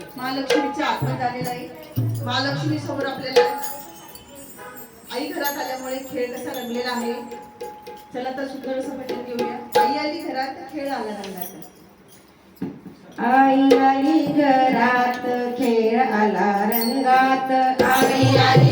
आठवण झालेला आहे. महालक्ष्मी समोर आपल्याला आई घरात आल्यामुळे खेळ कसा रंगलेला आहे चला तर सुंदर असं घेऊया. आई आली घरात खेळ आला रंगाचा. आई आली घरात खेळ आला रंगात. आई आली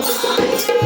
Música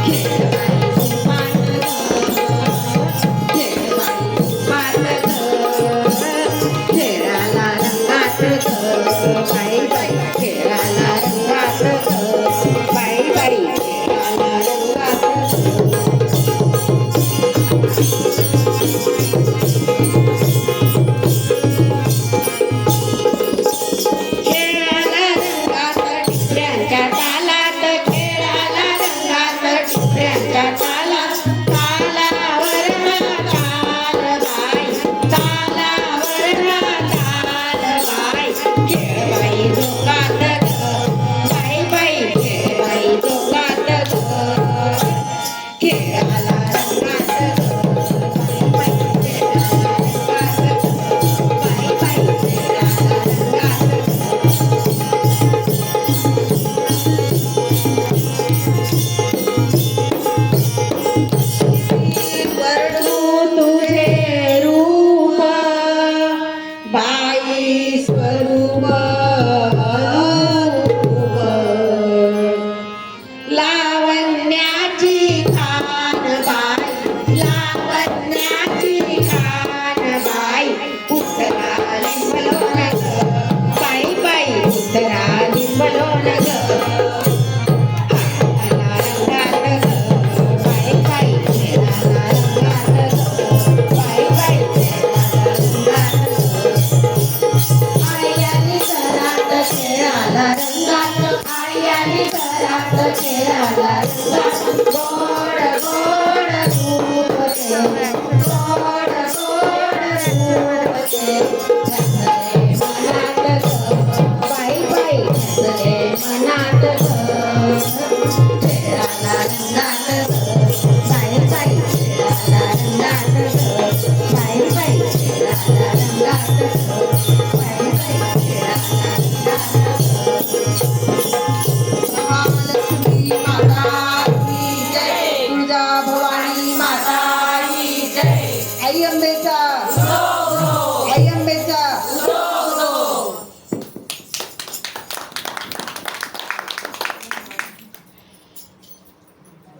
Canadian maker. Oh.